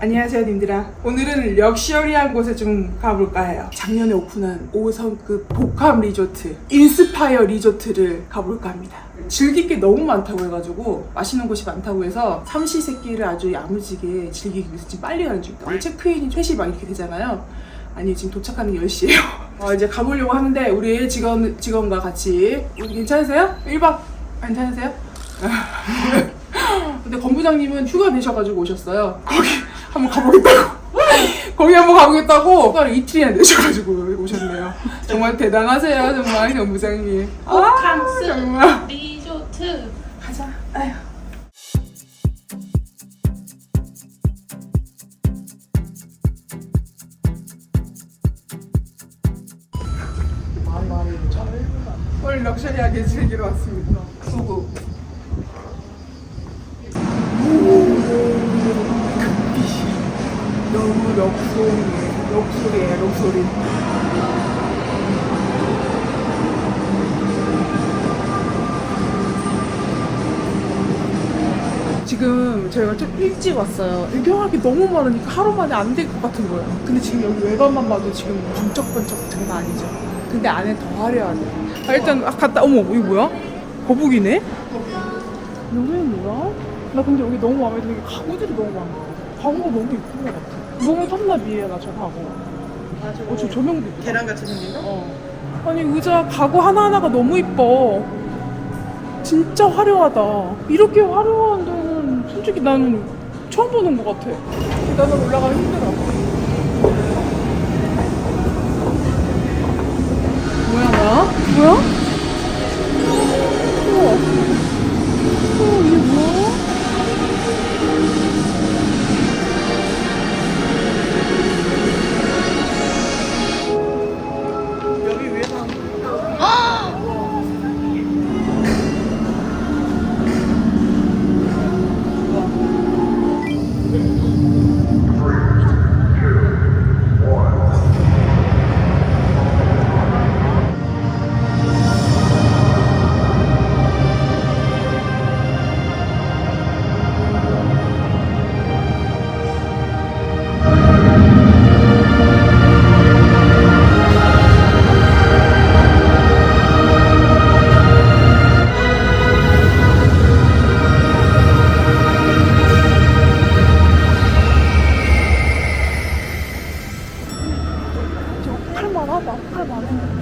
안녕하세요 님들아. 오늘은 럭셔리한 곳에 좀 가볼까 해요. 작년에 오픈한 5성급 복합 리조트 인스파이어 리조트를 가볼까 합니다. 즐길 게 너무 많다고 해가지고 맛있는 곳이 많다고 해서 삼시세끼를 아주 야무지게 즐기기 위해서 지금 빨리 가는 중입니다 체크인이 3시 막 이렇게 되잖아요. 아니 지금 도착하는 게 10시예요. 어, 이제 가보려고 하는데 우리 직원, 직원과 같이. 괜찮으세요? 1박 괜찮으세요? 근데 건부장님은 휴가 내셔가지고 오셨어요. 거기 한번 가보겠다고. 거기 한번 가보겠다고 휴가를 이틀이나 내셔가지고 오셨네요. 정말 대단하세요, 정말 건부장님. 아, 호캉스 정말. 리조트 가자. 아휴. 저희가 좀 일찍 왔어요. 게 너무 많으니까 하루 만에 안 될 것 같은 거예요. 근데 지금 여기 외관만 봐도 지금 번쩍번쩍 장난 아니죠. 근데 안에 더 화려하네. 아, 일단 아, 갔다, 어머, 이거 뭐야? 거북이네? 여기는 뭐야? 나 근데 여기 너무 마음에 드는 게 가구들이 너무 많아. 가구가 너무 이쁜 것 같아. 너무 탐나 미애가 저 가구. 어, 저 조명도 이쁘다. 계란같이 생긴 거? 어. 아니 의자 가구 하나하나가 너무 이뻐. 진짜 화려하다. 이렇게 화려한 데는 솔직히 나는 처음 보는 것 같아. 계단을 올라가기 힘들어. 뭐야 뭐야? 뭐야?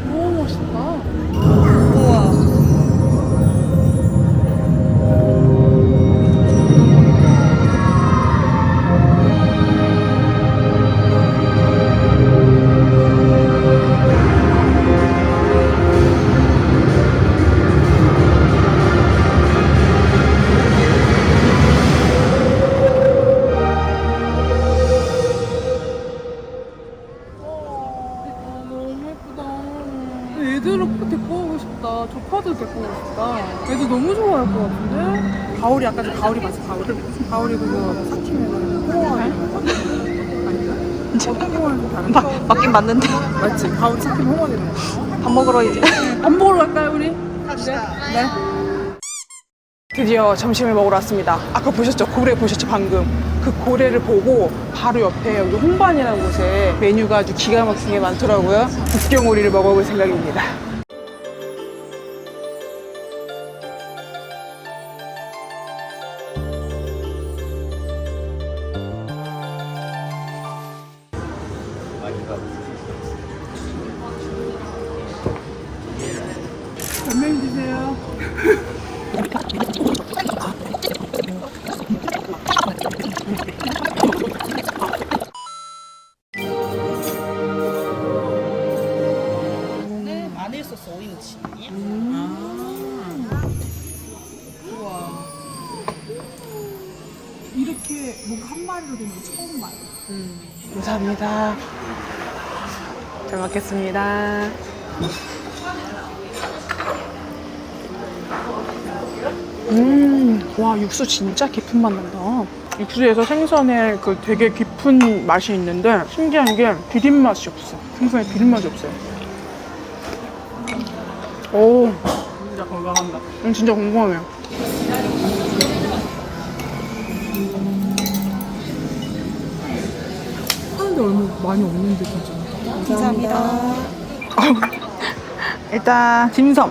너무 멋있다. 맞는데 맞지? 가오리 삭힘 홍어알이랑. 밥 먹으러 이제 밥 먹으러 갈까요, 우리? 갑시다. 네. 드디어 점심을 먹으러 왔습니다. 아까 보셨죠? 고래 보셨죠? 방금. 그 고래를 보고 바로 옆에 여기 홍반이라는 곳에 메뉴가 아주 기가 막히게 많더라고요. 북경오리를 먹어볼 생각입니다. 거 처음 봐요. 감사합니다 잘 먹겠습니다 음, 와 육수 진짜 깊은 맛 난다. 육수에서 생선의 그 되게 깊은 맛이 있는데 신기한 게 비린 맛이 없어. 생선에 비린 맛이 없어요. 오, 진짜 건강한다. 음, 진짜 궁금하네 요. 얼마 많이 없는데 진짜. 감사합니다. 일단 딤섬.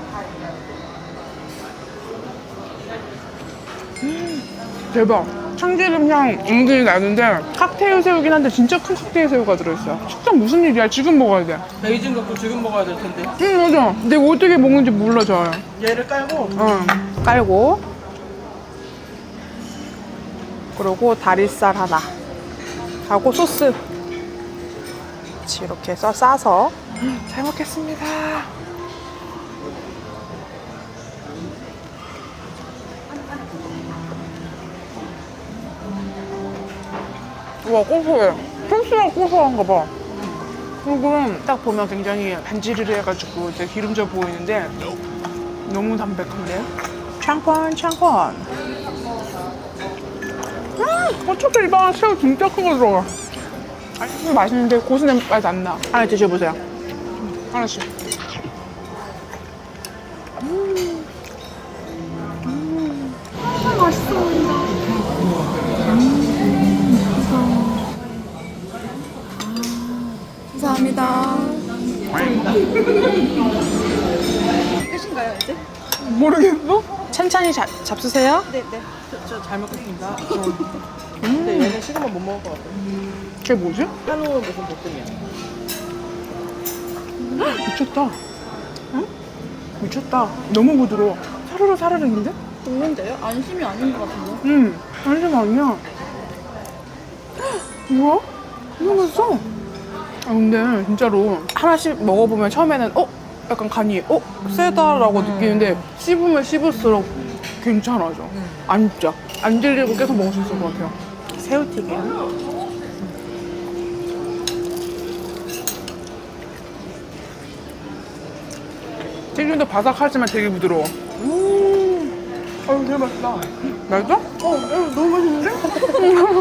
대박. 참기름 향 은근히 나는데 칵테일 새우긴 한데 진짜 큰 칵테일 새우가 들어있어요. 식감 무슨 일이야? 지금 먹어야 돼. 베이징 갖고 지금 먹어야 될 텐데. 응 맞아. 근데 어떻게 먹는지 몰라 잘. 얘를 깔고 응. 깔고 그리고 다리살 하나 하고 소스 같이 이렇게 써 싸서 잘 먹겠습니다. 와 고소해. 소스가 고소한가 봐. 그리고 딱 보면 굉장히 반지르르해가지고 기름져 보이는데 너무 담백한데 창펀 창펀 음, 어차피 이방에 새우 진짜 큰거 들어가. 아니, 맛있는데 고수냄 맛이 안 나. 하나 드셔보세요. 하나씩. 끝인가요 이제? 모르겠어? 천천히 잡, 잡수세요. 네 네. 저잘 먹겠습니다. 근데 얘는 식으면 못 먹을 것 같아요. 그게 뭐지? 한우 무슨 볶음이야? 미쳤다. 응? 미쳤다. 너무 부드러워. 사르르 사르르인데? 좋은데요? 안심이 아닌 것 같은데? 응. 안심 아니야. 뭐야? 너무 맛있어. 아 근데 진짜로 하나씩 먹어보면 처음에는 어? 약간 간이 어? 세다라고 느끼는데 씹으면 씹을수록 괜찮아져. 안 짜. 안 질리고 계속 먹을 수 있을 것 같아요. 새우튀김. 튀김도 바삭하지만 되게 부드러워. 음. 아유, 되게 맛있다. 맛있어? 어, 어, 너무 맛있는데?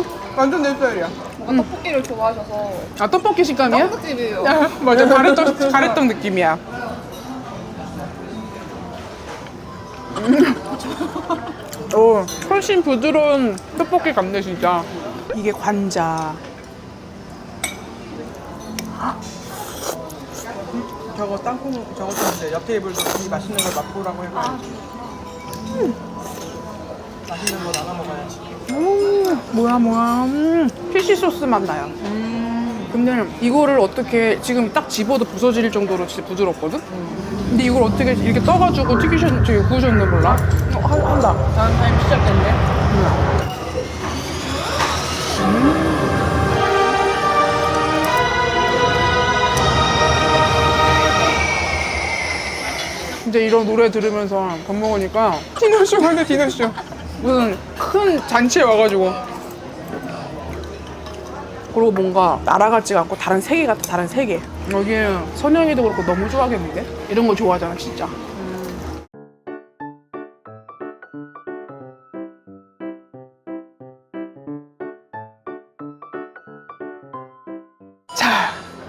완전 내 스타일이야. 뭔가 떡볶이를 좋아하셔서 아, 떡볶이 식감이야? 떡볶집이에요. 아, 맞아, 가래떡, 가래떡 느낌이야. 음. 오, 훨씬 부드러운 떡볶이 같네, 진짜. 이게 관자. 저거 땅콩 저거 줬는데 옆 테이블도 이 맛있는 걸 맛보라고 해가지고. 음. 맛있는 거 나눠 먹어야지. 음, 뭐야, 뭐야. 음, 피시 소스 맛 나요. 근데 이거를 어떻게 지금 딱 집어도 부서질 정도로 진짜 부드럽거든? 근데 이걸 어떻게 이렇게 떠가지고 튀기셨, 저기 구우셨나 몰라? 어, 한- 한다. 다음 타임 시작됐네. 이제 이런 노래 들으면서 밥 먹으니까 디너쇼 하네 디너쇼 무슨 큰 잔치에 와가지고 그리고 뭔가 나라 같지가 않고 다른 세계 같아, 다른 세계. 여기 선영이도 그렇고 너무 좋아하겠는데? 이런 거 좋아하잖아 진짜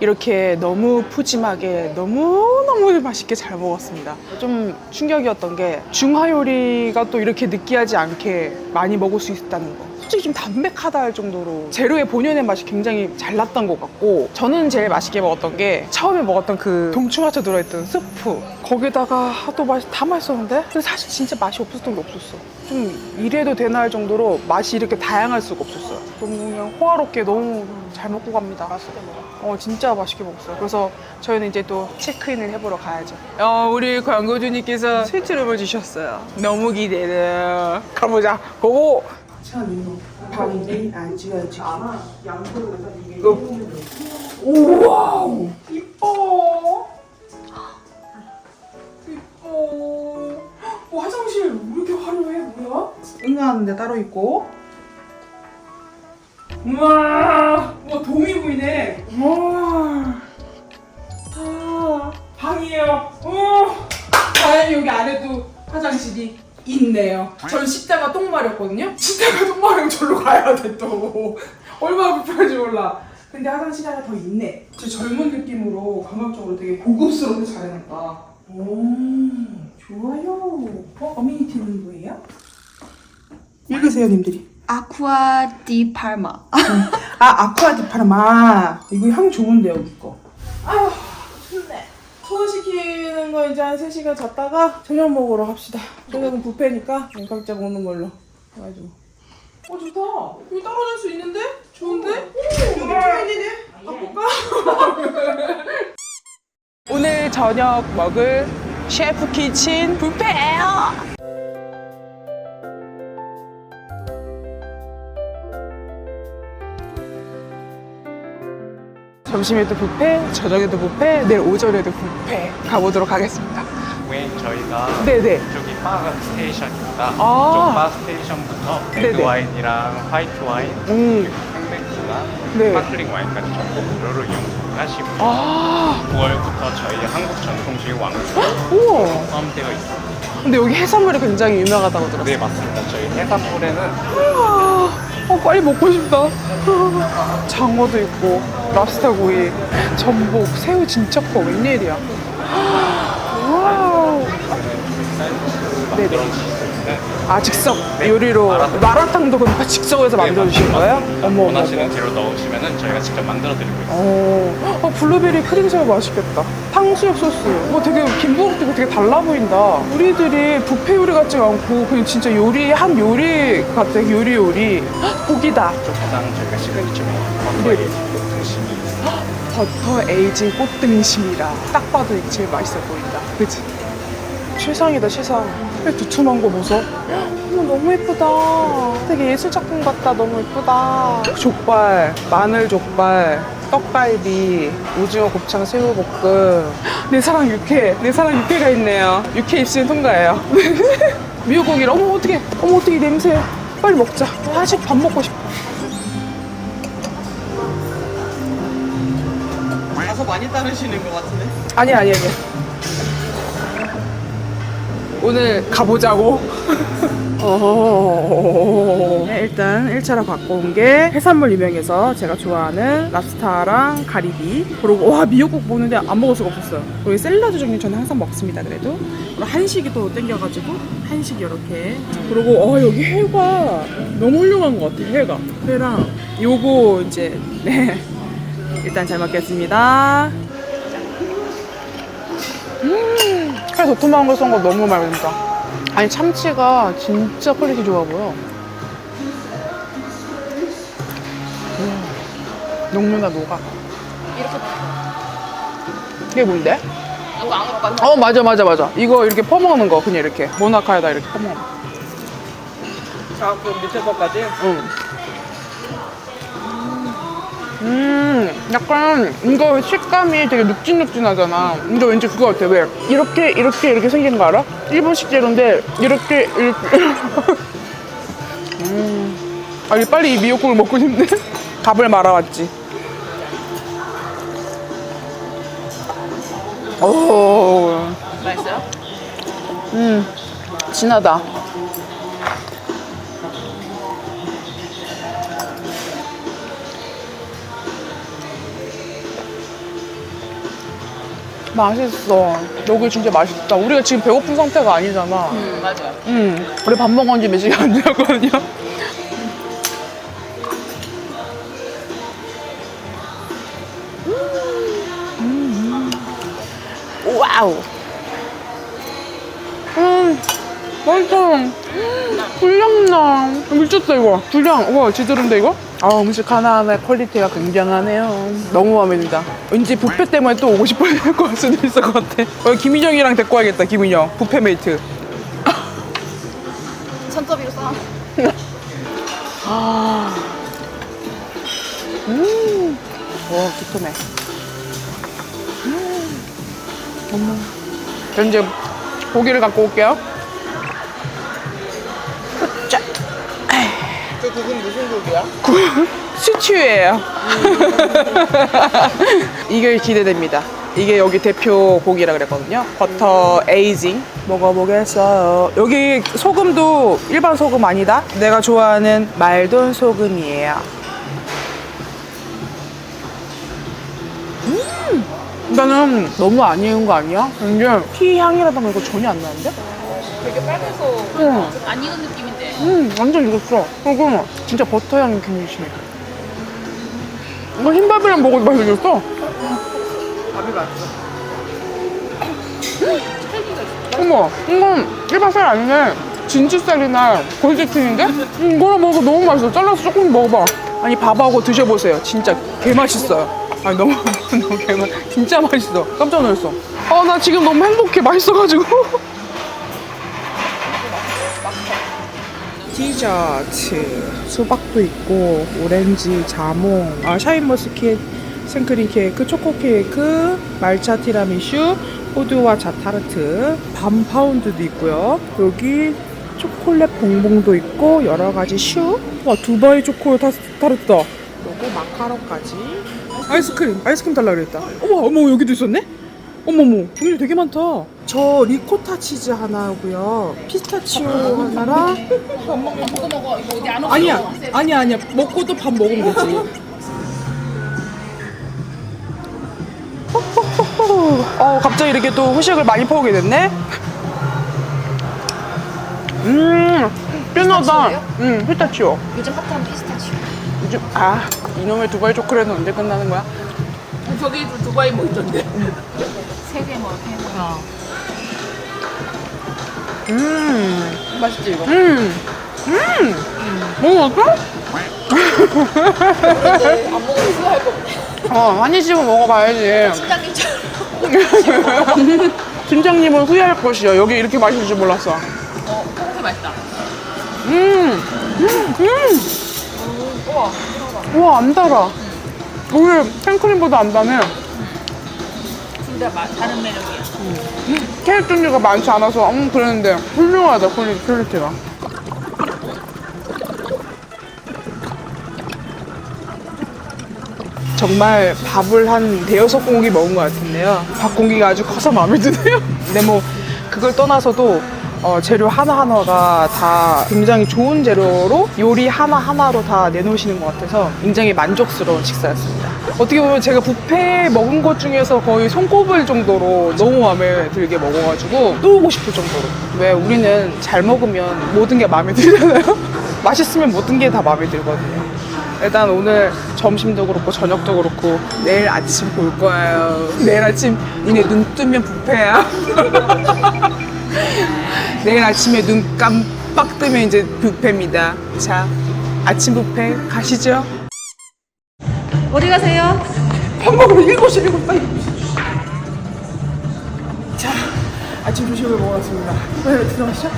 이렇게 너무 푸짐하게 너무너무 맛있게 잘 먹었습니다. 좀 충격이었던 게 중화 요리가 또 이렇게 느끼하지 않게 많이 먹을 수 있다는 거. 솔직히 좀 담백하다 할 정도로 재료의 본연의 맛이 굉장히 잘 났던 것 같고 저는 제일 맛있게 먹었던 게 처음에 먹었던 그 동충하초 들어있던 스프 거기다가 또 맛이 다 맛있었는데? 근데 사실 진짜 맛이 없었던 게 없었어. 좀 이래도 되나 할 정도로 맛이 이렇게 다양할 수가 없었어요. 너무 그냥 호화롭게 너무 잘 먹고 갑니다. 맛있게 먹어. 어 진짜 맛있게 먹었어요. 그래서 저희는 이제 또 체크인을 해보러 가야죠. 어 우리 광고주님께서 스위트룸을 주셨어요. 너무 기대돼 가보자. 고고! 방이 안 지워지고 우와! 이뻐 이뻐 하는 데 따로 있고. 우와 와 동이 보이네. 우와. 아, 방이에요. 어 다행히 여기 안에도 화장실이 있네요. 전 씻다가 똥 마렸거든요. 씻다가 똥 마르면 절로 가야 돼또. 얼마나 불편한지 몰라. 근데 화장실 하나 더 있네. 진짜 젊은 느낌으로 감각적으로 되게 고급스럽게 잘 해놨다. 오 좋아요. 어? 어미니티는 뭐예요? 읽으세요 님들이. 아쿠아 디 팔마. 아 아쿠아 디파르마. 이거 향 좋은데 여기 거. 아휴 좋네. 소화시키는 거 이제 한 3시간 잤다가 저녁 먹으러 갑시다. 저녁은 뷔페니까 그냥 각자 먹는 걸로. 해가지고. 어 좋다. 여기 떨어질 수 있는데? 좋은데? 여기 트레인이네. 가볼까? 오늘 저녁 먹을 셰프 키친 뷔페예요 점심에도 뷔페, 저녁에도 뷔페, 내일 오전에도 뷔페 가보도록 하겠습니다. 왜 저희가 네네. 이쪽이 바 스테이션입니다. 아. 이쪽 바 스테이션부터 네네. 레드 와인이랑 화이트 와인, 음. 캔맥주나 네. 스파클링 와인까지 전부 무료로 이용하시고 아, 9월부터 저희 한국 전통주의 왕주 우와. 포함되어 있습니다. 근데 여기 해산물이 굉장히 유명하다고 들었어요. 네 맞습니다. 저희 해산물에는 아, 어, 빨리 먹고 싶다. 장어도 있고, 랍스터 구이, 전복, 새우 진짜 커. 웬일이야. 와우. 네네. 아, 네. 요리로. 마라탕. 마라탕도 그럼 즉석에서 만들어주신 거예요? 맞습니다. 어머, 어머, 원하시는. 재료 넣으시면 저희가 직접 만들어 드리고 있습니다. 어, 어, 블루베리 크림새우 맛있겠다. 탕수육 소스. 뭐 되게 김부각 되고 되게 달라 보인다. 우리들이 뷔페 요리 같지가 않고 그냥 진짜 요리 한 요리 같아. 요리 요리. 헉, 고기다. 쪽 가장 저희가 시그니처인 네. 버터의 등심이 버터 에이징 꽃등심이라. 딱 봐도 제일 맛있어 보인다. 그치? 최상이다, 최상. 왜 두툼한 거 보소? 어머, 너무 예쁘다. 되게 예술 작품 같다. 너무 예쁘다. 족발, 마늘 족발, 떡갈비, 오징어 곱창 새우볶음. 내 사랑 육회, 내 사랑 육회가 있네요. 육회 입신 통과예요. 미역고기를 어머 어떻게, 어머 어떻게 이 냄새. 빨리 먹자. 사실 밥 먹고 싶어. 가서 많이 따르시는 것 같은데? 아니 아니 아니. 오늘 가보자고. 어. 네, 일단 1차로 갖고 온 게 해산물 유명해서 제가 좋아하는 랍스타랑 가리비. 그리고 와 미역국 보는데 안 먹을 수가 없었어요. 그리고 샐러드 종류 저는 항상 먹습니다 그래도. 그리고 한식이 또 땡겨가지고 한식 이렇게. 그리고 어 여기 회가 너무 훌륭한 것 같아요 회가. 회랑 요거 이제 네. 일단 잘 먹겠습니다. 회 도톰한 거 쏜 거 너무 맛있다. 아니 참치가 진짜 퀄리티 좋아 보여. 녹는다 녹아. 이게 뭔데? 어 맞아 맞아 맞아. 이거 이렇게 퍼먹는 거 그냥 이렇게 모나카에다 이렇게 퍼먹는 거. 자, 그 밑에 거까지 응. 음, 약간 이거 식감이 되게 눅진눅진하잖아. 근데 왠지 그거 같아. 왜? 이렇게 이렇게 이렇게 생긴 거 알아? 일본 식 재료인데 이렇게 이렇게. 음. 아니 빨리 이 미역국을 먹고 싶네. 밥을 말아왔지. 오. 맛있어요? 음, 진하다. 맛있어. 여기 진짜 맛있다. 우리가 지금 배고픈 상태가 아니잖아. 음, 맞아요. 응. 우리 밥 먹은 지 몇 시간 안 되었거든요. 와우. 음, 맛있어. 불량나. 미쳤다, 이거. 불량. 와, 지드른데, 이거? 아, 음식 하나하나의 퀄리티가 굉장하네요. 너무 마음에 든다. 왠지 뷔페 때문에 또 오고 싶을 것 수도 있을 것 같아. 어, 김인영이랑 데리고 와야겠다, 김인영. 뷔페 메이트. 천더비로 써. 음. 와, 두툼해. 음. 어머. 저 이제 고기를 갖고 올게요. 짜. 저 국은 무슨 국이야? 스튜예요. 이게 기대됩니다. 이게 여기 대표 고기라 그랬거든요. 버터 에이징 먹어보겠어요. 여기 소금도 일반 소금 아니다. 내가 좋아하는 말돈 소금이에요. 음, 나는 너무 안 익은 거 아니야? 이게 피 향이라던가 이거 전혀 안 나는데? 되게 빨개서 응. 안 익은 느낌인데. 음, 완전 익었어. 그리고 진짜 버터 향이 굉장히 심해. 이거 흰밥이랑 먹어도 맛있겠어. 밥이 맛있어. 어머, 이건 일반 쌀 아니네. 진주쌀이나 골드틴인데? 음, 이거랑 먹어 너무 맛있어. 잘라서 조금 먹어봐. 아니, 밥하고 드셔보세요. 진짜 개 맛있어요. 아니, 너무, 너무 개 맛, 진짜 맛있어. 깜짝 놀랐어. 아, 나 지금 너무 행복해. 맛있어가지고. 디저트. 수박도 있고, 오렌지, 자몽, 아, 샤인머스켓, 생크림 케이크, 초코 케이크, 말차 티라미슈, 호두와 자타르트, 밤 파운드도 있고요. 여기 초콜릿 봉봉도 있고 여러 가지 슈. 와 두바이 초코 타, 타르트다. 그리고 마카롱까지. 아이스크림, 아이스크림 달라 그랬다. 어머, 어머 여기도 있었네. 어머머, 종류 되게 많다. 저 리코타 치즈 하나고요. 피스타치오 하나랑. 아니야, 아니야, 아니야. 먹고도 밥 먹으면 되지. 어, 갑자기 이렇게 또 후식을 많이 퍼오게 됐네. 음, 꽤나다. 음, 피스타치오. 요즘 핫한 피스타치오. 요즘 아 이놈의 두바이 초콜릿은 언제 끝나는 거야? 저기도 두바이 뭐 있던데. 세개 먹을 거. 음, 맛있지 이거? 음, 음. 먹었어? 안 먹으면 후회할 거. 어, 한 입씩은 먹어봐야지. 식당님처럼. 팀장님은 후회할 것이요. 여기 이렇게 맛있을 줄 몰랐어. 어, 콩이 맛있다. 음, 음, 음. 우와, 안 달아. 왜 생크림보다 안 달네? 둘다 다른 매력이야. 케이크 종류가 많지 않아서 음 그랬는데 훌륭하다 퀄리, 퀄리티가 정말 밥을 한 대여섯 공기 먹은 것 같은데요 밥 공기가 아주 커서 마음에 드네요 근데 뭐 그걸 떠나서도 어, 재료 하나하나가 다 굉장히 좋은 재료로 요리 하나하나로 다 내놓으시는 것 같아서 굉장히 만족스러운 식사였습니다. 어떻게 보면 제가 뷔페 먹은 것 중에서 거의 손꼽을 정도로 너무 마음에 들게 먹어가지고 또 오고 싶을 정도로. 왜 우리는 잘 먹으면 모든 게 마음에 들잖아요? 맛있으면 모든 게 다 마음에 들거든요. 일단 오늘 점심도 그렇고 저녁도 그렇고 내일 아침 볼 거예요. 내일 아침 니네 눈 뜨면 뷔페야. 내일 아침에 눈 깜빡 뜨면 이제 뷔페입니다. 자, 아침 뷔페 가시죠. 어디 가세요? 밥 먹으러 일곱 시 일곱 빨리. 자, 아침 조식을 먹었습니다. 빨리 들어가시죠.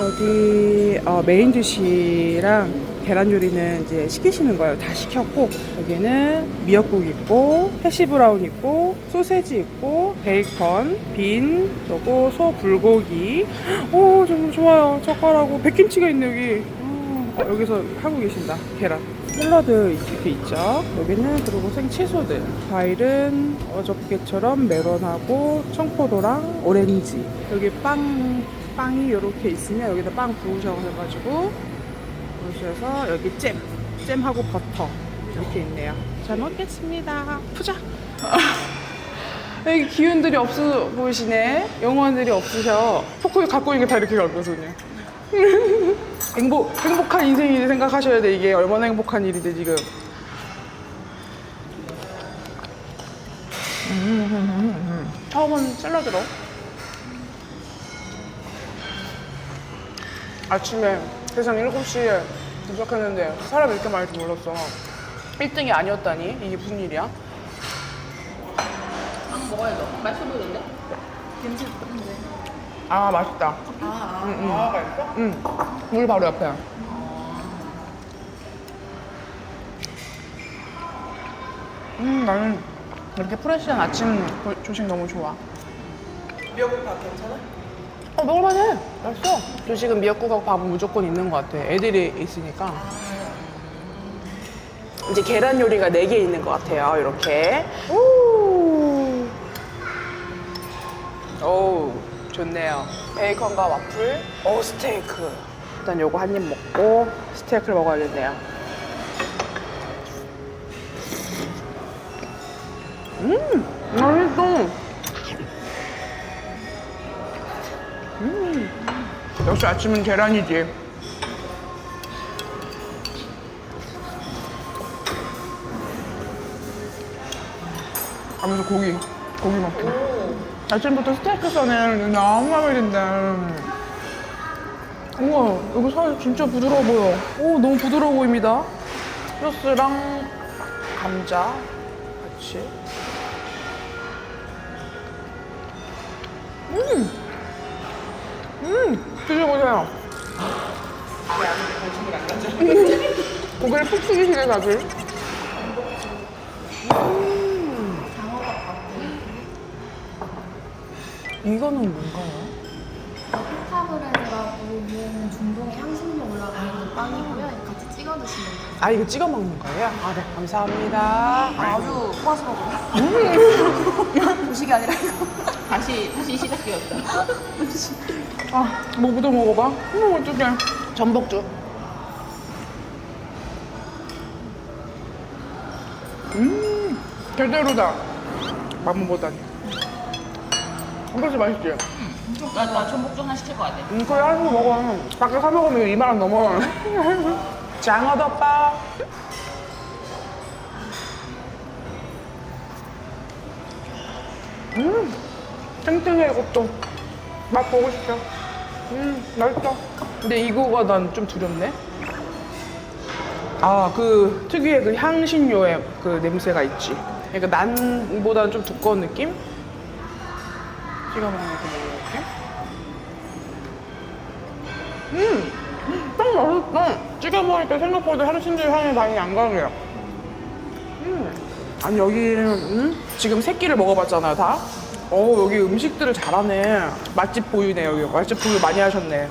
여기 어, 메인 디시랑 계란 요리는 이제 시키시는 거예요. 다 시켰고 여기는 미역국 있고 해시 브라운 있고 소세지 있고 베이컨, 빈, 그리고 소 불고기. 오 정말 좋아요. 젓갈하고 백김치가 있네 여기. 어, 여기서 하고 계신다. 계란. 샐러드 이렇게 있죠. 여기는 그리고 생채소들. 과일은 어저께처럼 메론하고 청포도랑 오렌지. 여기 빵 빵이 이렇게 있으면 여기다 빵 부으셔가지고 부으셔서 여기 잼, 잼하고 버터 이렇게 있네요. 잘 먹겠습니다. 푸자. 여기 기운들이 없어 보이시네. 영혼들이 없으셔. 포크 갖고 있는 게 다 이렇게 갖고서요. 행복 행복한 인생이 생각하셔야 돼 이게 얼마나 행복한 일인데 지금. 처음은 샐러드로. 아침에 세상 7시에 도착했는데 사람이 이렇게 많을 줄 몰랐어. 1등이 아니었다니? 이게 무슨 일이야? 먹어야 돼. 맛있어 보이는데? 냄새 좋은데. 아, 맛있다. 아, 응, 응. 아 맛있어? 응. 물 바로 옆에. 음, 나는 이렇게 프레시한 아침 고- 조식 너무 좋아. 미역국 밥 괜찮아? 어, 먹을만해. 맛있어. 조식은 미역국하고 밥은 무조건 있는 것 같아. 애들이 있으니까. 이제 계란 요리가 4개 있는 것 같아요. 이렇게. 오. 오, 좋네요. 베이컨과 와플, 오, 스테이크. 일단 요거 한 입 먹고 스테이크를 먹어야겠네요. 음, 맛있어. 역시 아침은 계란이지. 하면서 고기, 고기 먹기. 아침부터 스테이크 써는 너무 마음에 든다. 우와, 여기 살 진짜 부드러워 보여. 오, 너무 부드러워 보입니다. 소스랑 감자 드셔보세요. 고기를 푹 튀기시네, 다들. 이거는 뭔가요? 피타브레드라고 유행하는 중동의 향신료 올라가 있는 빵이고요. 같이 찍어 드시면 돼요. 아, 이거 찍어 먹는 거예요? 아, 네. 감사합니다. 아주 호화스러워요. 보식이 아니라 이거. 다시 다시 시작되었다. 아, 뭐부터 먹어봐? 음, 어떡해. 전복죽. 음, 제대로다. 맛먹보다니. 이것이 맛있지? 나, 나 전복죽 하나 시킬 것 같아. 음, 그래, 하나 먹어. 밖에 사 먹으면 2만원 넘어. 장어덮밥. 음, 탱탱해, 이것도. 맛 보고 싶어. 음, 맛있다. 근데 이거가 난 좀 두렵네. 아, 그 특유의 그 향신료의 그 냄새가 있지. 그러니까 난보다는 좀 두꺼운 느낌? 찍어 느낌? 음, 딱 맛있어. 찍어 먹으니까 생각보다 향신료 향이 많이 안 강해요. 음. 아니 여기는 음? 지금 세 끼를 먹어봤잖아요 다. 어 여기 음식들을 잘하네. 맛집 보유네 여기. 맛집 보유 많이 하셨네.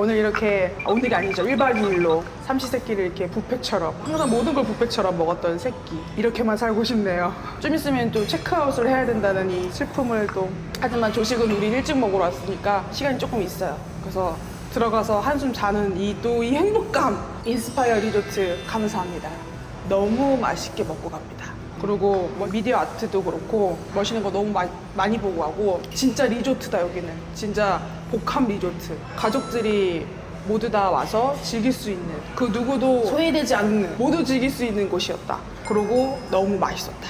오늘 이렇게 오늘이 아니죠. 1박 2일로 삼시세끼를 이렇게 뷔페처럼 항상 모든 걸 뷔페처럼 먹었던 새끼. 이렇게만 살고 싶네요. 좀 있으면 또 체크아웃을 해야 된다는 이 슬픔을 또. 하지만 조식은 우리 일찍 먹으러 왔으니까 시간이 조금 있어요. 그래서 들어가서 한숨 자는 이 또 이 행복감 인스파이어 리조트 감사합니다. 너무 맛있게 먹고 갑니다 그리고 뭐 미디어 아트도 그렇고 멋있는 거 너무 마- 많이 보고 하고 진짜 리조트다 여기는. 진짜 복합 리조트. 가족들이 모두 다 와서 즐길 수 있는 그 누구도 소외되지 않는. 모두 즐길 수 있는 곳이었다. 그리고 너무 맛있었다